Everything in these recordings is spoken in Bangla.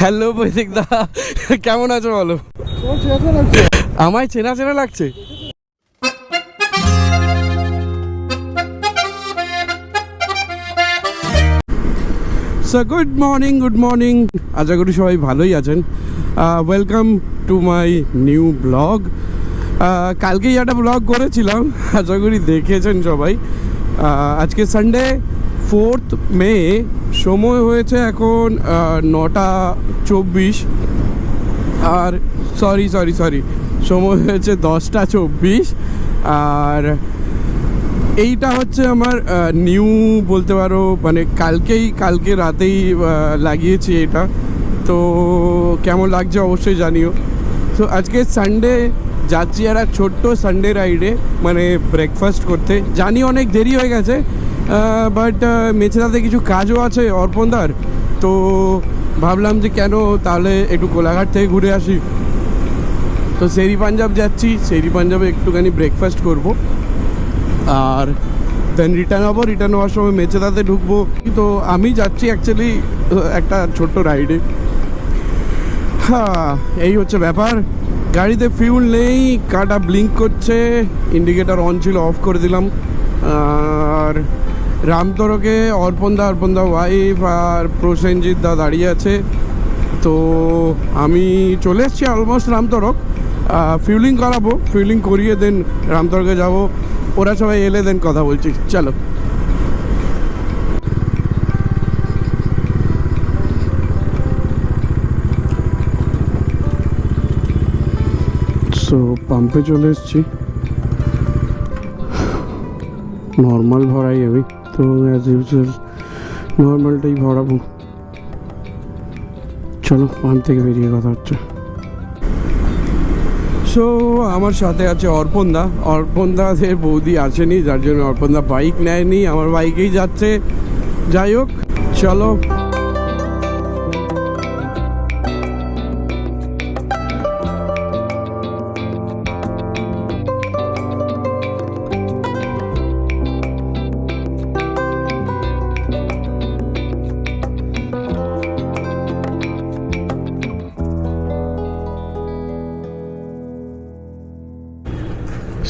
হ্যালো বৈদিক দা। কেমন আছো বলো? আমায় চেনা চেনা লাগছে। গুড মর্নিং গুড মর্নিং আশা করি সবাই ভালোই আছেন। Welcome to my new blog কালকেই একটা ব্লগ করেছিলাম। আশা করি দেখেছেন সবাই। আজকে সানডে ফোর্থ মে সময় হয়েছে এখন নটা চব্বিশ। আর সরি সরি সরি সময় হয়েছে দশটা চব্বিশ। আর এইটা হচ্ছে আমার নিউ বলতে পারো মানে কালকেই, কালকে রাতেই লাগিয়েছি এটা। তো কেমন লাগছে অবশ্যই জানিও। তো আজকে সানডে যাচ্ছি একটা ছোট্ট সানডে রাইডে মানে ব্রেকফাস্ট করতে। জানি অনেক দেরি হয়ে গেছে বাট মেছেদাতে কিছু কাজও আছে, অর্পণদার। তো ভাবলাম যে কেন তাহলে একটু কোলাঘাট থেকে ঘুরে আসি। তো সেরি পাঞ্জাব যাচ্ছি, সেরি পাঞ্জাবে একটুখানি ব্রেকফাস্ট করব। আর দেন রিটার্ন হব রিটার্ন হওয়ার সময় মেচেদাতে ঢুকবো। তো আমি যাচ্ছি অ্যাকচুয়ালি একটা ছোট্ট রাইডে হ্যাঁ এই হচ্ছে ব্যাপার। গাড়িতে ফিউল নেই, কাটা ব্লিঙ্ক করছে ইন্ডিকেটার অন ছিল অফ করে দিলাম। আর রামতরকে অর্পণদা অর্পণদা ওয়াইফ আর প্রসেনজিৎ দা দাঁড়িয়ে আছে। তো আমি চলে এসেছি অলমোস্ট রামতরক। ফিউলিং করাবো ফিউলিং করিয়ে দেন রামতরকে যাব। ওরা সবাই এলে দেন কথা বলছি। চলো। সো পাম্পে চলে এসেছি। নর্মাল ভরাই আমি। তো অ্যাজ ইউজুয়াল নর্মালটাই ভরাবো। চলো পাম্প থেকে বেরিয়ে কথা হচ্ছে। সো আমার সাথে আছে অর্পণদা। অর্পণদাদের বৌদি আসেনি, যার জন্য অর্পণদা বাইক নেয়নি। আমার বাইকেই যাচ্ছে। যাই হোক, চলো।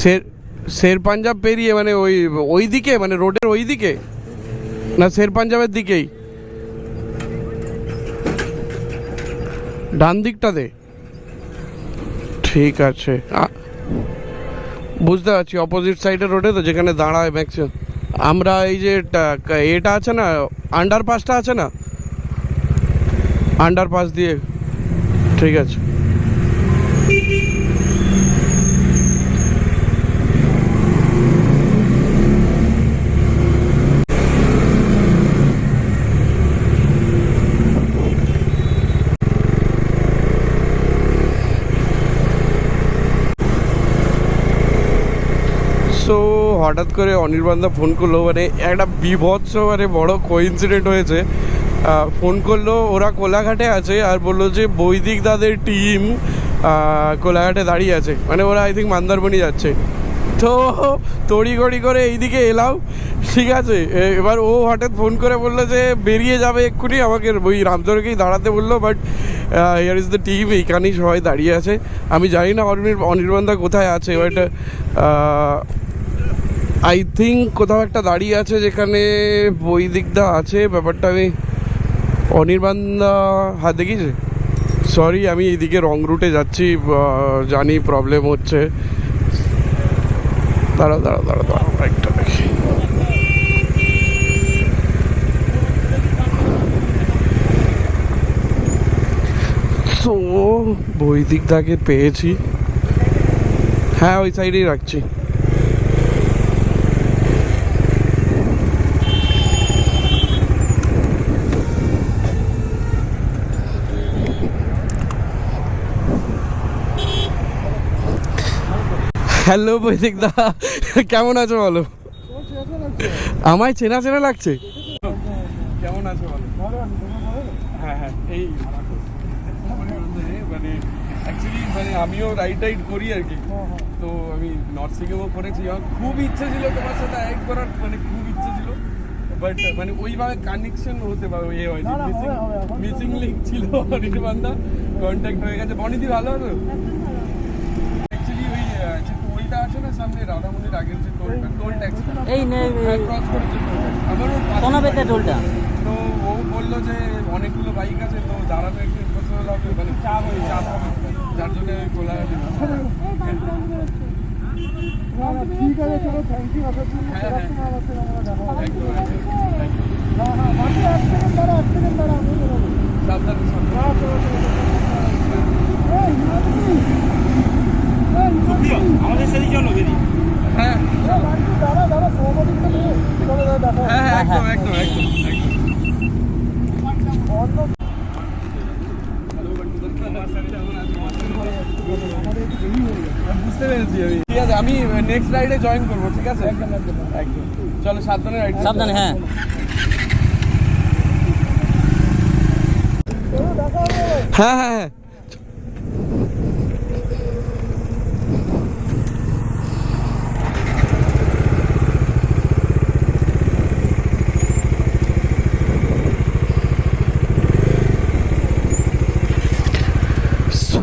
শের শের পাঞ্জাব পেরিয়ে মানে ওই ওই দিকে মানে রোডের ওই দিকে? না শের পাঞ্জাবের দিকেই? ডান দিকটাতে ঠিক আছে। বুঝতে পারছি অপোজিট সাইডের রোডে তো যেখানে দাঁড়ায় ম্যাক্সিমাম আমরা এই যে এটা আছে না আন্ডারপাসটা আছে না? আন্ডারপাস দিয়ে। ঠিক আছে। সো হঠাৎ করে অনির্বাণদা ফোন করল মানে একটা বিভৎস মানে বড় কোইন্সিডেন্ট হয়েছে। ফোন করল, ওরা কোলাঘাটে আছে আর বলল যে বৈদিক দাদের টিম কোলাঘাটে দাঁড়িয়ে আছে। মানে ওরা আই থিঙ্ক মন্দারমণি যাচ্ছে। তো তড়িঘড়ি করে এইদিকে এলাম ঠিক আছে এবার ও হঠাৎ ফোন করে বলল যে বেরিয়ে যাবে এক্ষুনি। আমাকে ওই রামদরকেই দাঁড়াতে বলল but here is the team এইখানেই সবাই দাঁড়িয়ে আছে। আমি জানি না অনির অনির্বাণদা কোথায় আছে বাট আই থিঙ্ক কোথাও একটা দাঁড়িয়ে আছে যেখানে বৈদিকদা আছে, ব্যাপারটা আমি অনির্বাণদা হাত দেখিয়েছে? সরি আমি এইদিকে রং রুটে যাচ্ছি জানি প্রবলেম হচ্ছে। দাঁড়া দাঁড়া দাঁড়া দাঁড়া একটা দেখি। তো বৈদিকদাকে পেয়েছি। হ্যাঁ ওই সাইডেই রাখছি। হ্যালো বৈদিক দা কেমন আছো বলো? আমায় চেনা চেনা লাগছে? কেমন আছো বলো? হ্যাঁ হ্যাঁ এই মানে অ্যাকচুয়ালি মানে আমিও রাইড টাইড করি আর কি। তো আমি নর্থ সিকিমও করেছি। আমার খুব ইচ্ছে ছিল তোমার সাথে এক করার মানে খুব ইচ্ছে ছিল। বাট মানে ওইভাবে কানেকশন হতে পারে ওই হয়নি। মিসিং লিঙ্ক ছিল অনির্বাণদা কন্ট্যাক্ট হয়ে গেছে। বনিদি ভালো আছো অ্যাকচুয়ালি ওই আহ, যে টোলটা আছে না সামনে রাধামণির আগের যে টোলটা টোল ট্যাক্সটা এই নে হ্যাঁ টোলটা তো ও বলল যে অনেকগুলো বাইক আছে তো দাঁড়ানো একটু ইম্পসিবল হবে মানে চাপ হবে চাপ হবে যার জন্য খোলা না, ঠিক আছে চলো থ্যাংক ইউ আসার জন্য হ্যাঁ, হ্যাঁ। সময় আমার সঙ্গে আমরা দেখা হবে। একদম একদম একদম। হ্যাঁ হ্যাঁ মাত্র এক সেকেন্ড দাঁড়া এক সেকেন্ড দাঁড়া আমি বেরোবো। সাবধানে সাবধানে হ্যাঁ, চলো, চলো, চলো। এই, হিমাদ্রি! এই, হিমাদ্রি! আমাদের সাথে চলো বেরি হ্যাঁ এই, বান্টু, দাঁড়া, দাঁড়া, সহমতিটা নে। চলো, দাঁড়া, দেখা হবে। হ্যাঁ হ্যাঁ একদম একদম একদম একদম অন্য বুঝতে পেরেছি আমি ঠিক আছে আমি নেক্সট রাইডে জয়েন করব ঠিক আছে? একদম একদম। একদম। চলো সাবধানে রাইড সাবধানে হ্যাঁ। চলো, দেখা হবে হ্যাঁ হ্যাঁ হ্যাঁ সো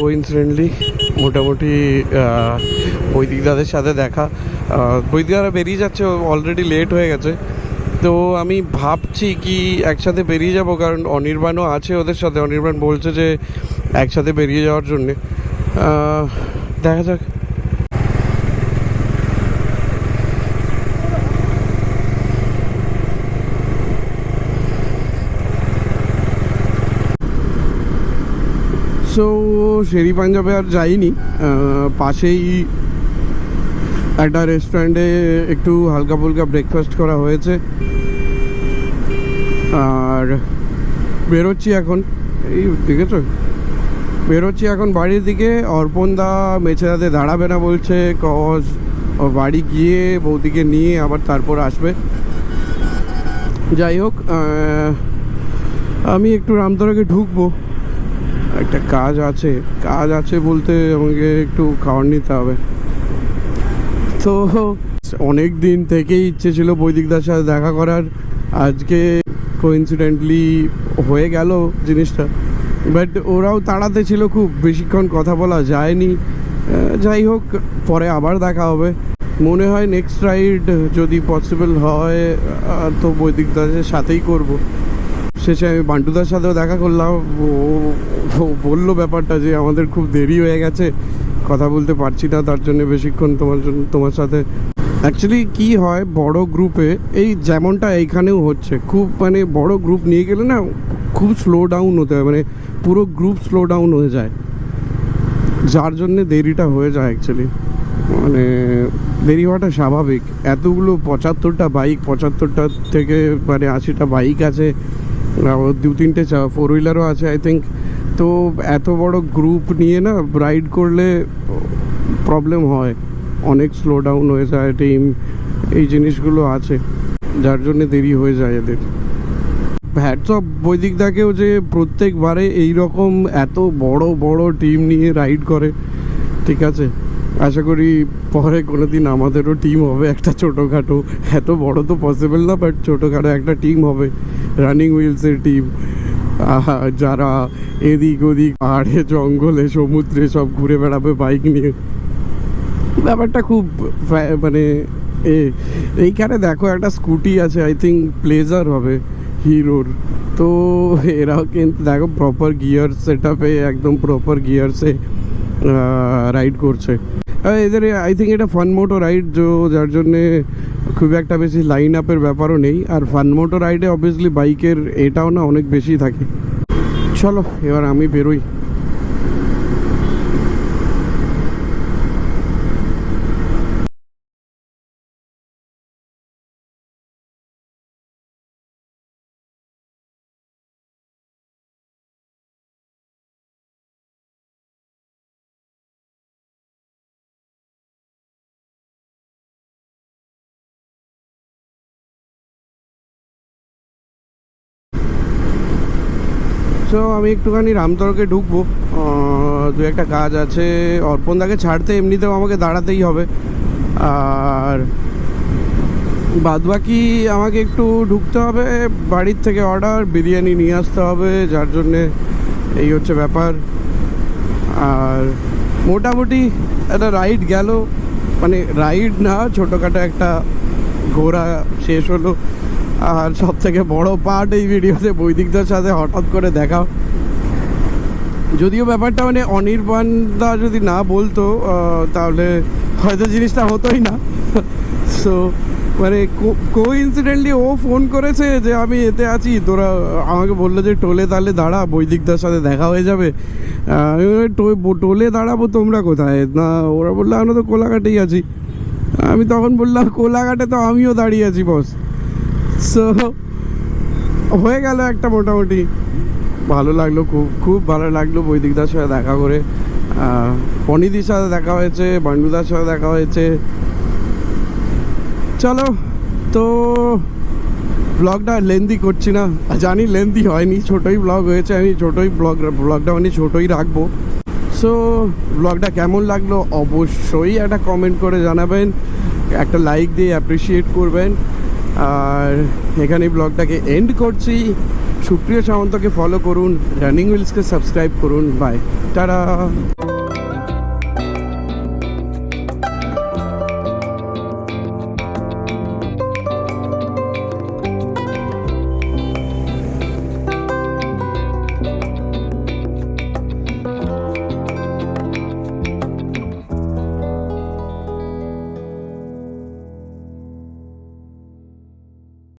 কোইন্সিডেন্টলি মোটামুটি আহ, বৈদিক দাদের সাথে দেখা। বৈদিক দাদা বেরিয়ে যাচ্ছে অলরেডি লেট হয়ে গেছে। তো আমি ভাবছি কি একসাথে বেরিয়ে যাব কারণ অনির্বাণও আছে ওদের সাথে। অনির্বাণ বলছে যে একসাথে বেরিয়ে যাওয়ার জন্যে। দেখা যাক। শেরি পাঞ্জাবে আর যাইনি। পাশেই একটা রেস্টুরেন্টে একটু হালকা ফুলকা ব্রেকফাস্ট করা হয়েছে। আর বেরোচ্ছি এখন। এই দেখেছ? বেরোচ্ছি এখন বাড়ির দিকে। অর্পণদা মেছেদাতে দাঁড়াবে না বলছে কজ বাড়ি গিয়ে বৌদিকে নিয়ে আবার তারপর আসবে। যাই হোক আমি একটু রামতরাকে ঢুকবো। একটা কাজ আছে কাজ আছে বলতে আমাকে একটু খাবার নিতে হবে। তো অনেক দিন থেকেই ইচ্ছে ছিল বৈদিকদার সাথে দেখা করার, আজকে কোইন্সিডেন্টলি হয়ে গেল জিনিসটা। বাট ওরাও তাড়াতে ছিল খুব, বেশিক্ষণ কথা বলা যায়নি। যাই হোক, পরে আবার দেখা হবে। মনে হয় নেক্সট রাইড যদি পসিবল হয় তো বৈদিক বৈদিকদাসের সাথেই করব। শেষে আমি বান্টুদার সাথেও দেখা করলাম, ও বলল ব্যাপারটা যে আমাদের খুব দেরি হয়ে গেছে, কথা বলতে পারছি না, তার জন্য বেশিক্ষণ তোমার জন্য, তোমার সাথে। অ্যাকচুয়ালি কি হয়, বড় গ্রুপে এই যেমনটা এইখানেও হচ্ছে, খুব মানে বড় গ্রুপ নিয়ে গেলে না, খুব স্লো ডাউন হতে হয় মানে পুরো গ্রুপ স্লো ডাউন হয়ে যায়। যার জন্যে দেরিটা হয়ে যায় অ্যাকচুয়ালি মানে দেরি হওয়াটা স্বাভাবিক। এতগুলো পঁচাত্তরটা বাইক পঁচাত্তরটা থেকে মানে আশিটা বাইক আছে দু তিনটে ফোর হুইলারও আছে আই থিঙ্ক তো এত বড় গ্রুপ নিয়ে না রাইড করলে প্রবলেম হয়। অনেক স্লো ডাউন হয়ে যায় টিম এই জিনিসগুলো আছে। যার জন্য দেরি হয়ে যায় এদের। হ্যাটস অফ বৈদিক দাকেও যে প্রত্যেকবারে এই রকম এত বড় বড় টিম নিয়ে রাইড করে। ঠিক আছে? আশা করি পরে কোনো দিন আমাদেরও টিম হবে একটা ছোটোখাটো। এত বড় তো পসিবল না বাট ছোটোখাটো একটা টিম হবে রানিং হুইলসের টিম যারা এদিক ওদিক পাহাড়ে, জঙ্গলে, সমুদ্রে সব ঘুরে বেড়াবে বাইক নিয়ে। ব্যাপারটা খুব মানে এ, এইখানে দেখো একটা স্কুটি আছে আই থিঙ্ক প্লেজার হবে, হিরোর। তো এরাও কিন্তু দেখো প্রপার গিয়ার সেট আপে একদম প্রপার গিয়ারসে রাইড করছে। এদের আই থিঙ্ক এটা ফান মোটো রাইড যো যার জন্যে খুব একটা বেশি লাইন আপের ব্যাপারও নেই। আর ফান মোটো রাইডে অবভিয়াসলি বাইকের এটাও না অনেক বেশি থাকে। চলো, এবার আমি বেরোই। সো আমি একটুখানি রামতরকে ঢুকবো। দু একটা কাজ আছে। অর্পণদাকে ছাড়তে এমনিতেও আমাকে দাঁড়াতেই হবে। আর বাদ বাকি আমাকে একটু ঢুকতে হবে বাড়ির থেকে অর্ডার, বিরিয়ানি নিয়ে আসতে হবে, যার জন্যে এই হচ্ছে ব্যাপার। আর মোটামুটি একটা রাইড গেল। মানে রাইড না, ছোটোখাটো একটা ঘোরা শেষ হলো। আর সব থেকে বড় পার্ট এই ভিডিওতে বৈদিকদার সাথে হঠাৎ করে দেখা। যদিও ব্যাপারটা মানে অনির্বাণদা যদি না বলতো তাহলে হয়তো জিনিসটা হতোই না। সো মানে কো ইনসিডেন্টলি ও ফোন করেছে যে আমি এতে আছি তোরা আমাকে বলল যে টোলে তাহলে দাঁড়া বৈদিকদার সাথে দেখা হয়ে যাবে। আমি বললাম, "টো- টোলে দাঁড়াবো তোমরা কোথায়? না ওরা বলল আমরা তো কোলাঘাটেই আছি। আমি তখন বললাম কোলাঘাটে তো আমিও দাঁড়িয়ে আছি বস সো হয়ে গেল একটা মোটামুটি ভালো লাগল, খুব খুব ভালো লাগল বৈদিকদার সাথে দেখা করে। পনিদির সাথে দেখা হয়েছে, বান্ডুদার সাথে দেখা হয়েছে। চলো, তো ব্লগটা লেন্দি করছি না। জানি লেন্দি হয়নি, ছোটোই ব্লগ হয়েছে, আমি ছোটোই ব্লগ ব্লগটা মানে ছোটোই রাখব। সো ব্লগটা কেমন লাগল অবশ্যই একটা কমেন্ট করে জানাবেন, একটা লাইক দিয়ে অ্যাপ্রিসিয়েট করবেন। আর এখানে ব্লগটাকে এন্ড করছি। সুপ্রিয় সামন্তকে ফলো করুন রানিং উইলসকে সাবস্ক্রাইব করুন। Bye tata.